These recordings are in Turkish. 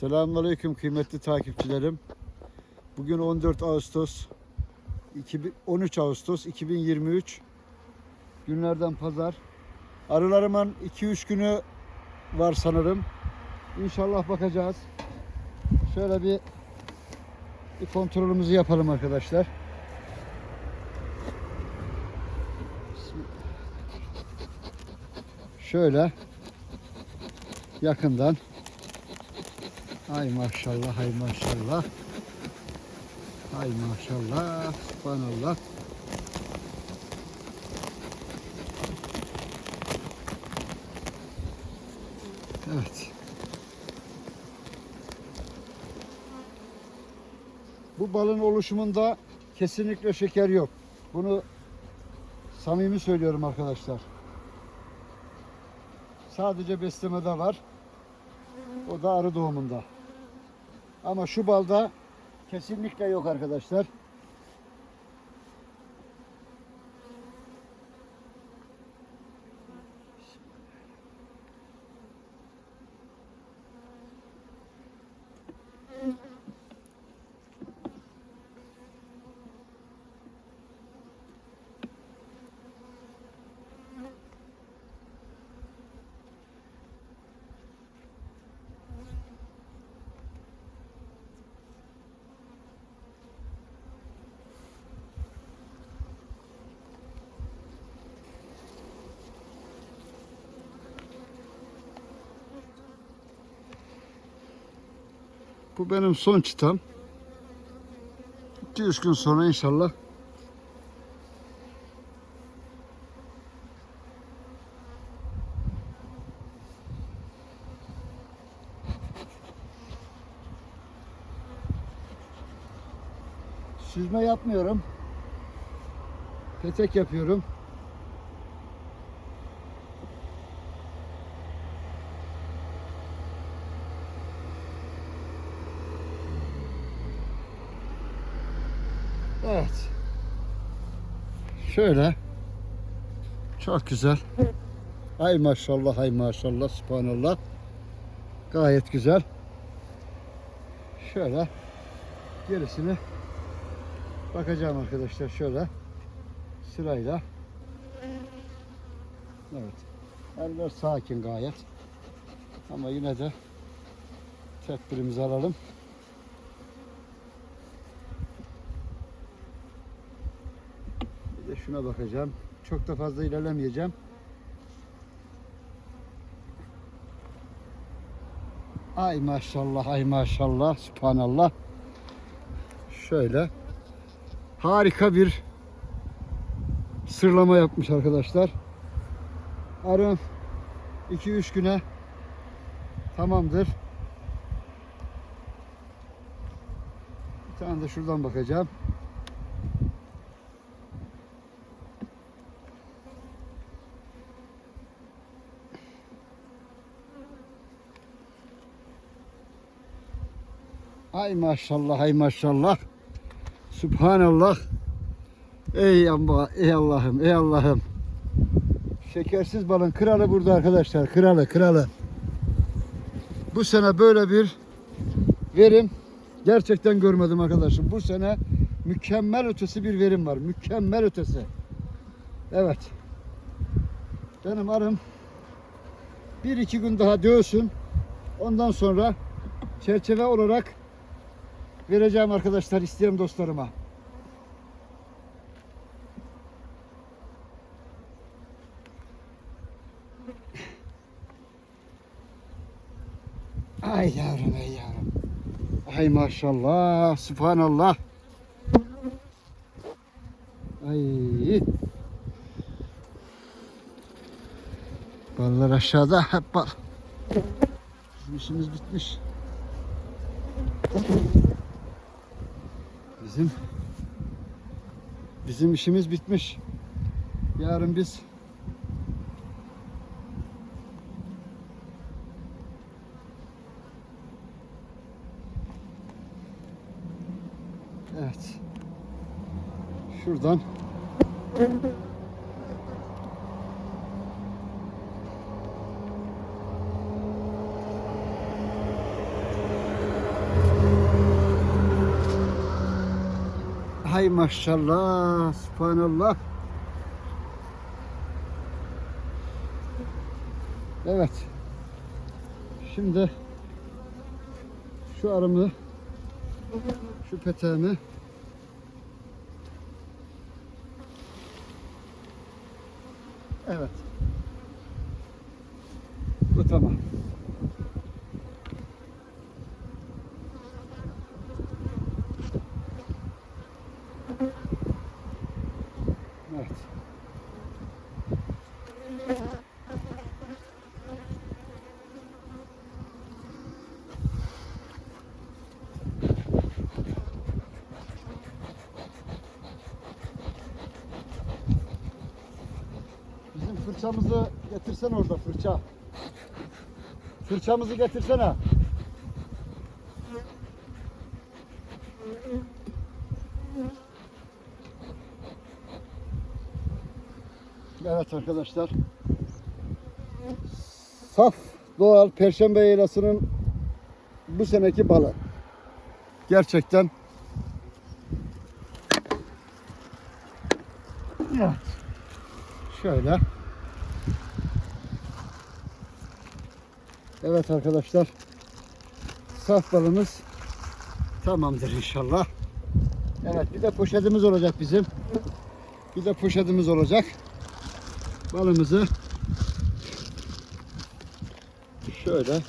Selamünaleyküm kıymetli takipçilerim. Bugün 14 Ağustos 2000 13 Ağustos 2023 günlerden pazar. Arılarımın 2-3 günü var sanırım. İnşallah bakacağız. Şöyle bir, bir kontrolümüzü yapalım arkadaşlar. Şöyle yakından Hay maşallah, hay maşallah. Hay maşallah, subhanallah. Evet. Bu balın oluşumunda kesinlikle şeker yok. Bunu samimi söylüyorum arkadaşlar. Sadece beslemede var. O da arı doğumunda. Ama şu balda kesinlikle yok arkadaşlar. Bu benim son çıtam. 2-3 gün sonra inşallah Süzme yapmıyorum. Petek yapıyorum. Şöyle. Çok güzel. Ay maşallah, ay maşallah, subhanallah. Gayet güzel. Şöyle. Gerisini bakacağım arkadaşlar şöyle. Sırayla. Evet. Eller sakin gayet. Ama yine de tedbirimizi alalım. Bir de şuna bakacağım. Çok da fazla ilerlemeyeceğim. Ay maşallah, ay maşallah, subhanallah. Şöyle harika bir sırlama yapmış arkadaşlar. Arım 2-3 güne tamamdır. Bir tane de şuradan bakacağım. Ay maşallah, ay maşallah. Subhanallah. Ey Allah, ey Allah'ım, ey Allah'ım. Şekersiz balın kralı burada arkadaşlar. Kralı, kralı. Bu sene böyle bir verim gerçekten görmedim arkadaşım. Bu sene mükemmel ötesi bir verim var. Mükemmel ötesi. Evet. Benim arım bir iki gün daha dövsün. Ondan sonra çerçeve olarak vereceğim arkadaşlar isteyen dostlarıma. Ay yavrum ey yavrum. Ay maşallah, subhanallah. Ay. Ballar aşağıda hep bal. Bizim işimiz bitmiş. Bizim bizim işimiz bitmiş. Yarın biz Evet. Şuradan hay maşallah. Subhanallah. Evet. Şimdi şu arımı şu peteğimi Evet. Bu tamam. Evet. Bizim fırçamızı getirsen orada fırça. Fırçamızı getirsene. Evet arkadaşlar. Saf doğal Perşembe Yaylası'nın bu seneki balı. Gerçekten Evet. Şöyle. Evet arkadaşlar. Saf balımız tamamdır inşallah. Evet bir de poşetimiz olacak bizim. Bir de poşetimiz olacak. Balımızı şöyle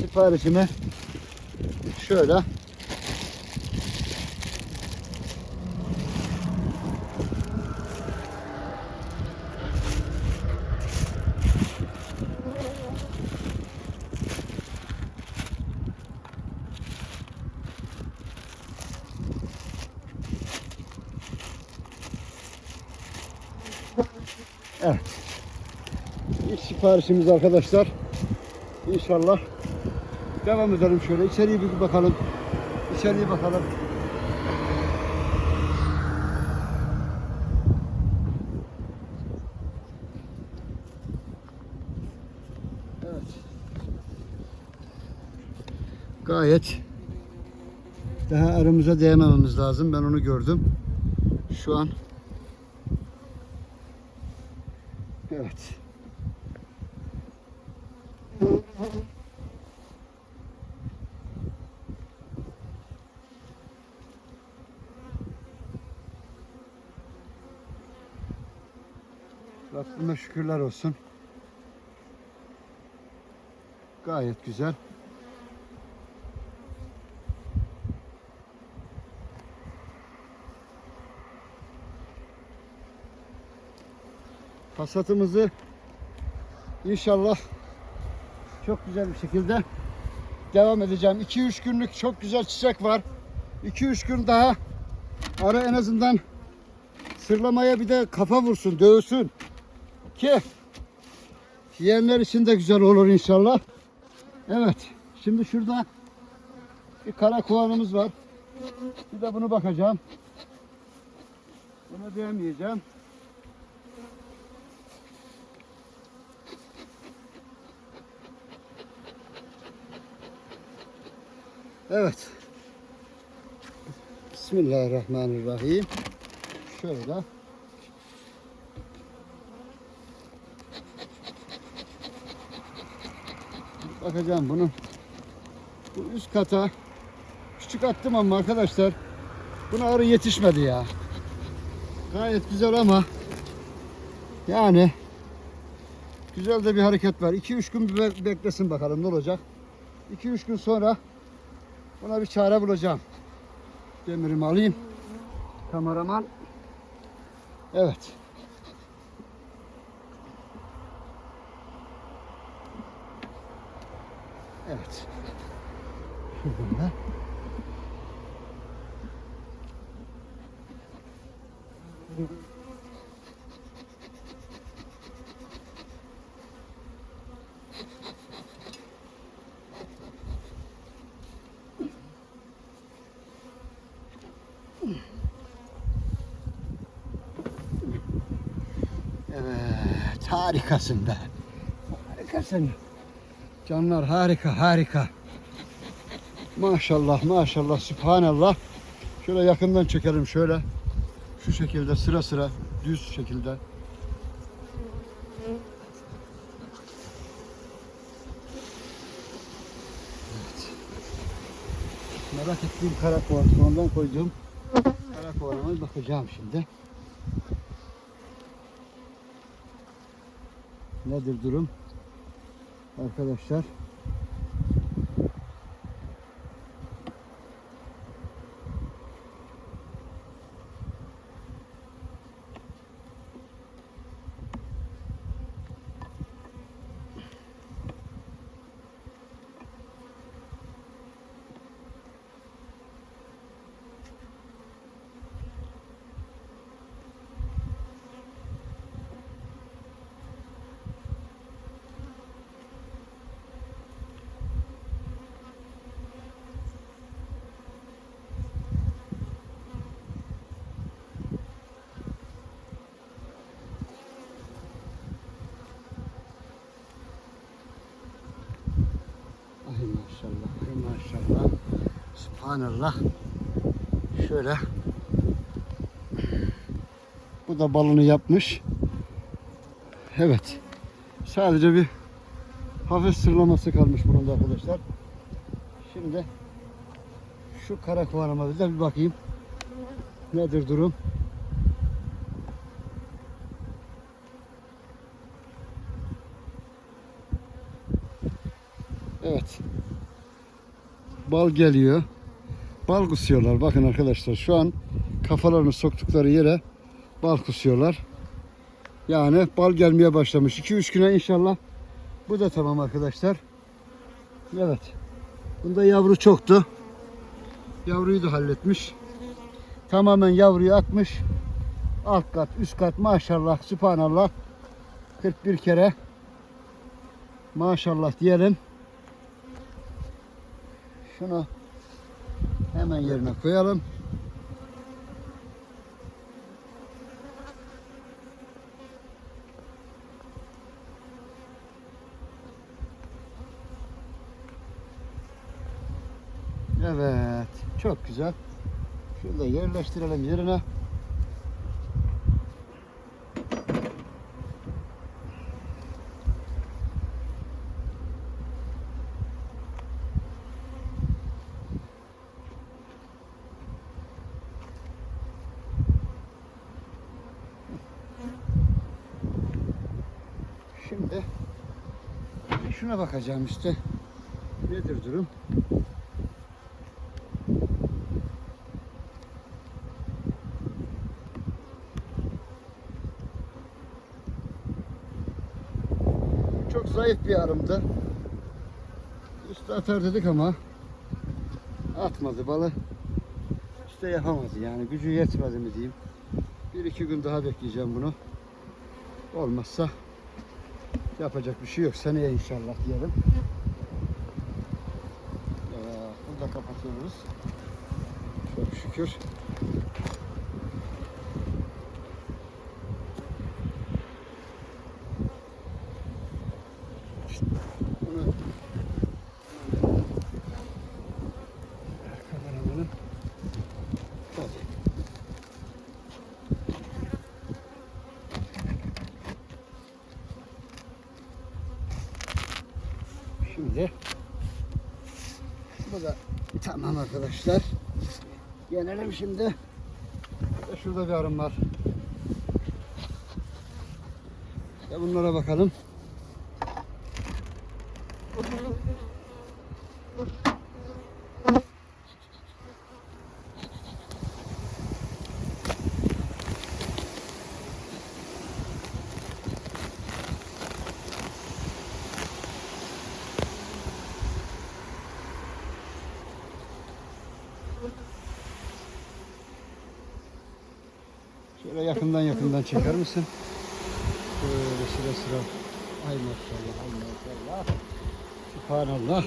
siparişimi şöyle Evet. İlk siparişimiz arkadaşlar. İnşallah devam edelim şöyle. İçeriye bir bakalım. İçeriye bakalım. Gayet daha aramıza değmememiz lazım. Ben onu gördüm. Şu an Evet. Şükürler olsun. Gayet güzel. Hasatımızı inşallah çok güzel bir şekilde devam edeceğim. 2-3 günlük çok güzel çiçek var. 2-3 gün daha ara en azından sırlamaya bir de kafa vursun, dövsün. Ki yiyenler için de güzel olur inşallah. Evet. Şimdi şurada bir kara kovanımız var. Bir de bunu bakacağım. Bunu beğenmeyeceğim. Evet. Bismillahirrahmanirrahim. Şöyle. Bakacağım bunu. Bu üst kata küçük attım ama arkadaşlar buna arı yetişmedi ya. Gayet güzel ama yani güzel de bir hareket var. 2-3 gün bir be- beklesin bakalım ne olacak. 2-3 gün sonra buna bir çare bulacağım. Demirimi alayım. Kameraman. Evet. Evet. Bunlar. Evet, harikasın be. Harikasın. Canlar harika, harika. Maşallah, maşallah, subhanallah. Şöyle yakından çekelim şöyle. Şu şekilde sıra sıra, düz şekilde. Merak ettiğim karakovan, sonradan koyduğum karakovana bakacağım şimdi. Nedir durum? Arkadaşlar. Ay maşallah, ay maşallah. Subhanallah. Şöyle. Bu da balını yapmış. Evet. Sadece bir hafif sırlaması kalmış bunun da arkadaşlar. Şimdi şu kara de bir bakayım. Nedir durum? Evet. Bal geliyor. Bal kusuyorlar. Bakın arkadaşlar şu an kafalarını soktukları yere bal kusuyorlar. Yani bal gelmeye başlamış. 2-3 güne inşallah bu da tamam arkadaşlar. Evet. Bunda yavru çoktu. Yavruyu da halletmiş. Tamamen yavruyu atmış. Alt kat, üst kat maşallah, sübhanallah. 41 kere maşallah diyelim. Şunu hemen yerine koyalım. Evet, çok güzel. Da yerleştirelim yerine. Şimdi şuna bakacağım işte. Nedir durum? Çok zayıf bir arımdı. Üstü atar dedik ama atmadı balı. İşte yapamadı yani gücü yetmedi mi diyeyim. Bir iki gün daha bekleyeceğim bunu. Olmazsa yapacak bir şey yok. Seneye inşallah diyelim. Evet, bunu da kapatıyoruz. Çok şükür. Şimdi bu da tamam arkadaşlar. Gelelim şimdi. Şurada bir arım var. Ve bunlara bakalım. Şöyle yakından yakından çeker misin? Şöyle sıra sıra. Ay maşallah, ay maşallah. Subhanallah.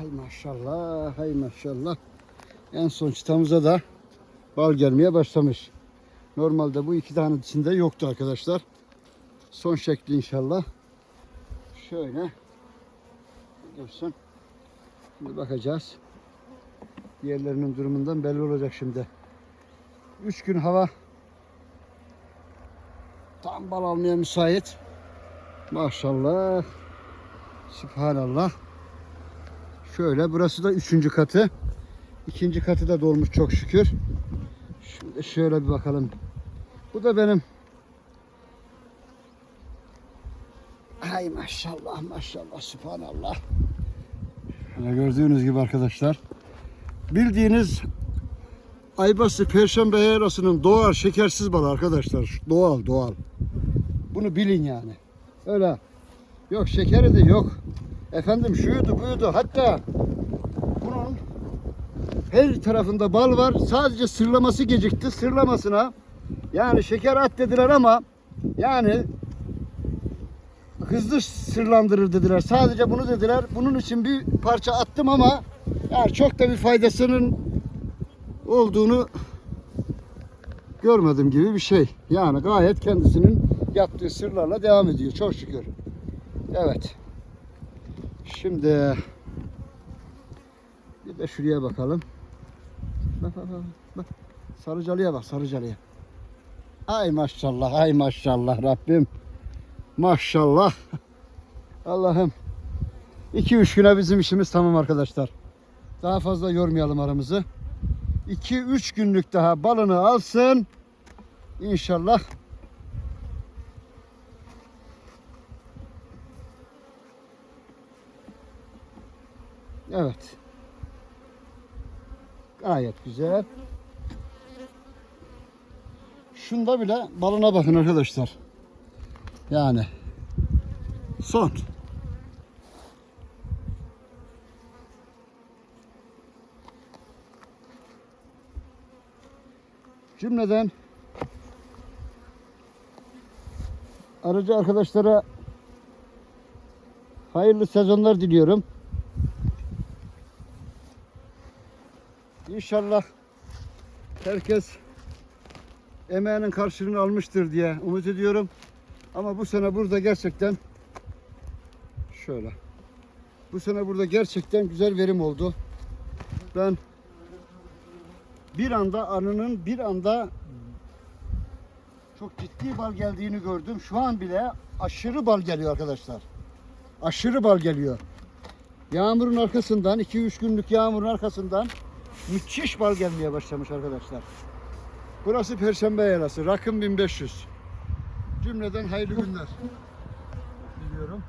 Hay maşallah, hay maşallah. En son çıtamıza da bal gelmeye başlamış. Normalde bu iki tane içinde yoktu arkadaşlar. Son şekli inşallah. Şöyle. Dursun. Şimdi bakacağız. Diğerlerinin durumundan belli olacak şimdi. Üç gün hava tam bal almaya müsait. Maşallah. Subhanallah. Şöyle burası da üçüncü katı. İkinci katı da dolmuş çok şükür. Şimdi şöyle bir bakalım. Bu da benim. Ay maşallah maşallah subhanallah. Şöyle gördüğünüz gibi arkadaşlar. Bildiğiniz Aybası Perşembe Yayrası'nın doğal şekersiz balı arkadaşlar. Doğal doğal. Bunu bilin yani. Öyle. Yok şekeri de yok. Efendim şuydu buydu. Hatta bunun her tarafında bal var. Sadece sırlaması gecikti. Sırlamasına yani şeker at dediler ama yani hızlı sırlandırır dediler. Sadece bunu dediler. Bunun için bir parça attım ama yani çok da bir faydasının olduğunu görmedim gibi bir şey. Yani gayet kendisinin yaptığı sırlarla devam ediyor. Çok şükür. Evet. Şimdi bir de şuraya bakalım. Bak bak bak. bak. Sarıcalıya bak sarıcalıya. Ay maşallah ay maşallah Rabbim. Maşallah. Allah'ım. 2-3 güne bizim işimiz tamam arkadaşlar. Daha fazla yormayalım aramızı. 2-3 günlük daha balını alsın. İnşallah Evet. Gayet güzel. Şunda bile balına bakın arkadaşlar. Yani son. Cümleden aracı arkadaşlara hayırlı sezonlar diliyorum. İnşallah herkes emeğinin karşılığını almıştır diye umut ediyorum. Ama bu sene burada gerçekten şöyle. Bu sene burada gerçekten güzel verim oldu. Ben bir anda arının bir anda çok ciddi bal geldiğini gördüm. Şu an bile aşırı bal geliyor arkadaşlar. Aşırı bal geliyor. Yağmurun arkasından 2-3 günlük yağmurun arkasından Müthiş bal gelmeye başlamış arkadaşlar. Burası Perşembe Yarası. Rakım 1500. Cümleden hayırlı günler. Biliyorum.